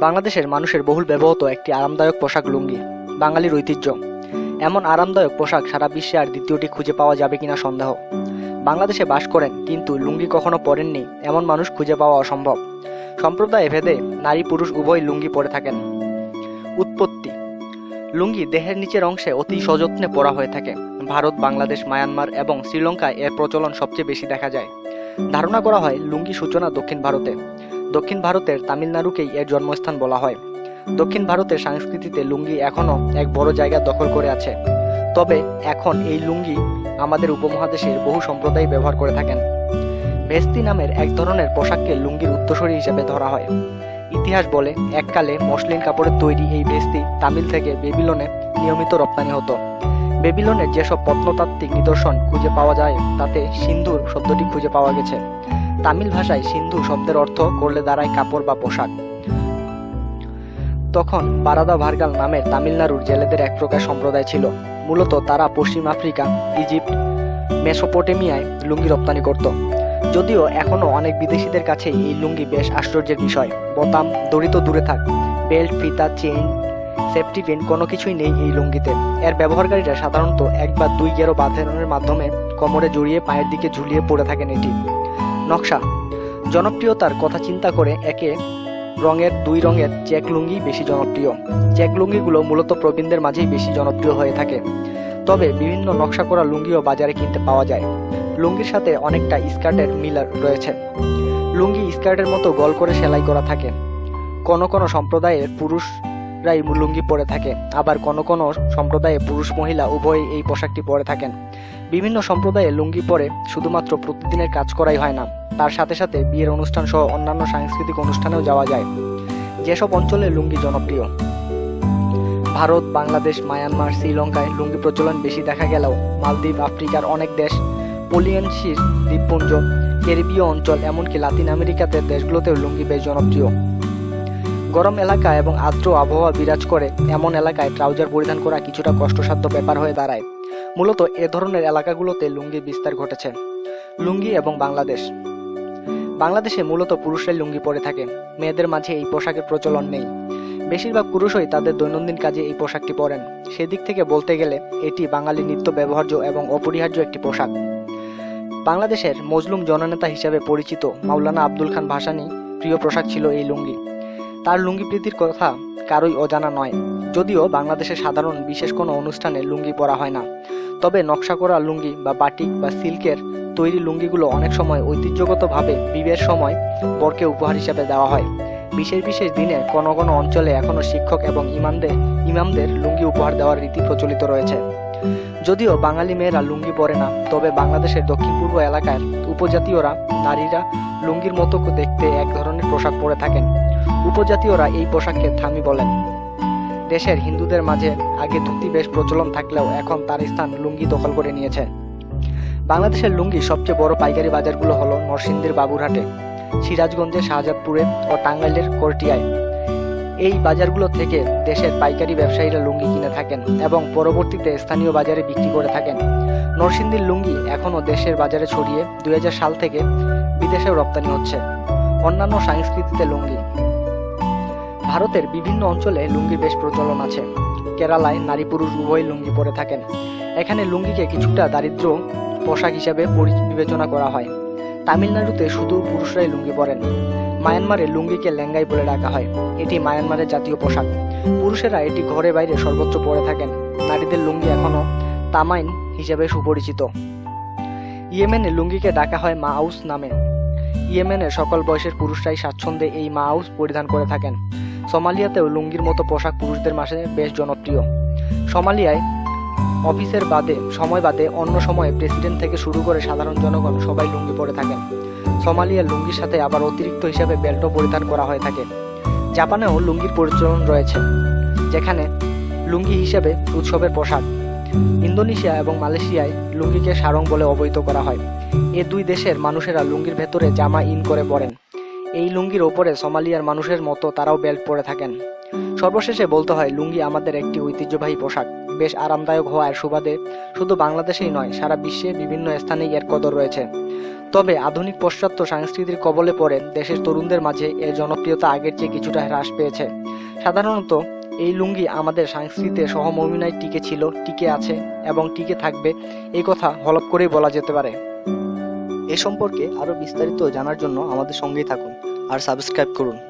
বাংলাদেশের মানুষের বহুল ব্যবহৃত একটি আরামদায়ক পোশাক লুঙ্গি, বাঙালির ঐতিহ্য। এমন আরামদায়ক পোশাক সারা বিশ্বে আর দ্বিতীয়টি খুঁজে পাওয়া যাবে কিনা সন্দেহ। বাংলাদেশে বাস করেন কিন্তু লুঙ্গি কখনো পরেননি, এমন মানুষ খুঁজে পাওয়া অসম্ভব। সম্প্রদায় ভেদে নারী পুরুষ উভয় লুঙ্গি পরে থাকেন। উৎপত্তি। লুঙ্গি দেহের নিচের অংশে অতি সযত্নে পরা হয়ে থাকে। ভারত, বাংলাদেশ, মায়ানমার এবং শ্রীলঙ্কায় এর প্রচলন সবচেয়ে বেশি দেখা যায়। ধারণা করা হয়, লুঙ্গি সূচনা দক্ষিণ ভারতে। দক্ষিণ ভারতের তামিলনাড়ুকেই এর জন্মস্থান বলা হয়। দক্ষিণ ভারতের সংস্কৃতিতে লুঙ্গি এখনও এক বড় জায়গা দখল করে আছে। তবে এখন এই লুঙ্গি আমাদের উপমহাদেশের বহু সম্প্রদায় ব্যবহার করে থাকেন। ভেস্তি নামের এক ধরনের পোশাককে লুঙ্গির উত্তরসূরি হিসেবে ধরা হয়। ইতিহাস বলে, এককালে মসলিন কাপড়ের তৈরি এই ভেস্তি তামিল থেকে বেবিলনে নিয়মিত রপ্তানি হতো। বেবিলনের যেসব প্রত্নতাত্ত্বিক নিদর্শন খুঁজে পাওয়া যায়, তাতে সিন্ধুর শব্দটি খুঁজে পাওয়া গেছে। তামিল ভাষায় সিন্ধু শব্দের অর্থ করলে দাঁড়ায় কাপড় বা পোশাক। তখন বারাদা ভার্গাল নামের তামিলনাড়ুর জেলেদের এক প্রকার সম্প্রদায় ছিল। মূলত তারা পশ্চিম আফ্রিকা, ইজিপ্ট, মেসোপটেমিয়ায় লুঙ্গি রপ্তানি করত। যদিও এখনও অনেক বিদেশিদের কাছে এই লুঙ্গি বেশ আশ্চর্যের বিষয়। বোতাম, দড়ি তো দূরে থাক, বেল্ট, ফিতা, চেইন, সেফটি পিন কোনো কিছুই নেই এই লুঙ্গিতে। এর ব্যবহারকারীরা সাধারণত এক বা দুই গেরো বাঁধানোর মাধ্যমে কোমরে জড়িয়ে পায়ের দিকে ঝুলিয়ে পড়ে থাকেন এটি। নকশা। জনপ্রিয়তার কথা চিন্তা করে একে রঙের দুই রঙের চেক লুঙ্গি বেশি জনপ্রিয়। চেক লুঙ্গিগুলো মূলত প্রবীণদের মাঝেই বেশি জনপ্রিয় হয়ে থাকে। তবে বিভিন্ন নকশা করা লুঙ্গিও বাজারে কিনতে পাওয়া যায়। লুঙ্গির সাথে অনেকটা স্কার্টের মিল রয়েছে। লুঙ্গি স্কার্টের মতো গোল করে সেলাই করা থাকে। কোনো কোনো সম্প্রদায়ের পুরুষরাই লুঙ্গি পরে থাকে। আবার কোনো কোনো সম্প্রদায়ে পুরুষ, মহিলা উভয়ই এই পোশাকটি পরে থাকেন। বিভিন্ন সম্প্রদায়ে লুঙ্গি পরে শুধুমাত্র প্রতিদিনের কাজ করাই হয় না, তার সাথে সাথে বিয়ের অনুষ্ঠান সহ অন্যান্য সাংস্কৃতিক অনুষ্ঠানেও যাওয়া যায়। যেসব অঞ্চলে লুঙ্গি জনপ্রিয়, ভারত, বাংলাদেশ, মায়ানমার, শ্রীলঙ্কায় লুঙ্গি প্রচলন বেশি দেখা গেলেও মালদ্বীপ, আফ্রিকার অনেক দেশ পোলিয়েনসির দ্বীপপুঞ্জ, ক্যারিবীয় অঞ্চল, এমনকি লাতিন আমেরিকাতে দেশগুলোতেও লুঙ্গি বেশ জনপ্রিয়। গরম এলাকা এবং আর্দ্র আবহাওয়া বিরাজ করে, এমন এলাকায় ট্রাউজার পরিধান করা কিছুটা কষ্টসাধ্য ব্যাপার হয়ে দাঁড়ায়। মূলত এ ধরনের এলাকাগুলোতে লুঙ্গি বিস্তার ঘটেছে। লুঙ্গি এবং বাংলাদেশ। বাংলাদেশে মূলত পুরুষরাই লুঙ্গি পরে থাকে। মেয়েদের মাঝে এই পোশাকের প্রচলন নেই। বেশিরভাগ পুরুষই তাদের দৈনন্দিন কাজে এই পোশাকটি পরেন। সেদিক থেকে বলতে গেলে, এটি বাঙালি নিত্য ব্যবহার্য এবং অপরিহার্য একটি পোশাক। বাংলাদেশের মজলুম জননেতা হিসাবে পরিচিত মাওলানা আব্দুল খান ভাসানী প্রিয় পোশাক ছিল এই লুঙ্গি। তার লুঙ্গি প্রীতির কথা কারোই অজানা নয়। যদিও বাংলাদেশে সাধারণ বিশেষ কোনো অনুষ্ঠানে লুঙ্গি পরা হয় না। তবে নকশা করা লুঙ্গি বা বাটিক বা সিল্কের তৈরি লুঙ্গিগুলো অনেক সময় ঐতিহ্যগতভাবে বিবের সময় বরকে উপহার হিসেবে দেওয়া হয়। বিশেষ বিশেষ দিনে কোনো কোনো অঞ্চলে এখনও শিক্ষক এবং ইমামদের ইমামদের লুঙ্গি উপহার দেওয়ার রীতি প্রচলিত রয়েছে। যদিও বাঙালি মেয়েরা লুঙ্গি পরে না, তবে বাংলাদেশের দক্ষিণ পূর্ব এলাকার উপজাতীয়রা নারীরা লুঙ্গির মতো দেখতে এক ধরনের পোশাক পরে থাকেন। উপজাতীয়রা এই পোশাককে থামি বলেন। দেশের হিন্দুদের মাঝে আগে ধুতি বেশ প্রচলন থাকলেও এখন তার স্থান লুঙ্গি দখল করে নিয়েছে। বাংলাদেশের লুঙ্গি সবচেয়ে বড় পাইকারি বাজারগুলো হলো নরসিংদীর বাবুরহাটে, সিরাজগঞ্জের শাহজাদপুরে ও টাঙ্গাইলের করটিয়ায়। এই বাজারগুলো থেকে দেশের পাইকারি ব্যবসায়ীরা লুঙ্গি কিনে থাকেন এবং পরবর্তীতে স্থানীয় বাজারে বিক্রি করে থাকেন। নরসিংদীর লুঙ্গি এখনও দেশের বাজারে ছড়িয়ে দুই হাজার সাল থেকে বিদেশেও রপ্তানি হচ্ছে। অন্যান্য সংস্কৃতিতে লুঙ্গি ভারতের বিভিন্ন অঞ্চলে লুঙ্গির বেশ প্রচলন আছে। কেরালায় নারী পুরুষ উভয় লুঙ্গি পরে থাকেন। এখানে লুঙ্গিকে কিছুটা দারিদ্র পোশাক হিসাবে বিবেচনা করা হয়। তামিলনাড়ুতে শুধু পুরুষরাই লুঙ্গি পরেন। মায়ানমারে লুঙ্গিকে লেঙ্গাই বলে ডাকা হয়। এটি মায়ানমারের জাতীয় পোশাক। পুরুষেরা এটি ঘরে বাইরে সর্বোচ্চ পরে থাকেন। নারীদের লুঙ্গি এখনও তামাইন হিসেবে সুপরিচিত। ইয়েমেনে লুঙ্গিকে ডাকা হয় মাউস নামে। ইয়েমেনের সকল বয়সের পুরুষরাই স্বাচ্ছন্দ্যে এই মাউস পরিধান করে থাকেন। সোমালিয়াতেও লুঙ্গির মতো পোশাক পুরুষদের মাঝে বেশ জনপ্রিয়। সোমালিয়ায় অফিসের বাদে, সময় বাদে অন্য সময়ে প্রেসিডেন্ট থেকে শুরু করে সাধারণ জনগণ সবাই লুঙ্গি পরে থাকেন। সোমালিয়ার লুঙ্গির সাথে আবার অতিরিক্ত হিসাবে বেল্টও পরিধান করা হয়ে থাকে। জাপানেও লুঙ্গির প্রচলন রয়েছে, যেখানে লুঙ্গি হিসেবে উৎসবের পোশাক। ইন্দোনেশিয়া এবং মালয়েশিয়ায় লুঙ্গিকে সারং বলে অবহিত করা হয়। এ দুই দেশের মানুষেরা লুঙ্গির ভেতরে জামা ইন করে পরেন। এই লুঙ্গির ওপরে সোমালিয়ার মানুষের মতো তারাও বেল্ট পরে থাকেন। সর্বশেষে বলতে হয়, লুঙ্গি আমাদের একটি ঐতিহ্যবাহী পোশাক। বেশ আরামদায়ক হওয়ার সুবাদে শুধু বাংলাদেশেই নয়, সারা বিশ্বে বিভিন্ন স্থানেই এর কদর রয়েছে। তবে আধুনিক পাশ্চাত্য সংস্কৃতির কবলে পড়ে দেশের তরুণদের মাঝে এর জনপ্রিয়তা আগের চেয়ে কিছুটা হ্রাস পেয়েছে। সাধারণত এই লুঙ্গি আমাদের সংস্কৃতিতে সহমর্মিনায় টিকে ছিল, টিকে আছে এবং টিকে থাকবে এই কথা হলপ করেই বলা যেতে পারে। এ সম্পর্কে আরও বিস্তারিত জানার জন্য আমাদের সঙ্গেই থাকুন। আর সাবস্ক্রাইব করুন।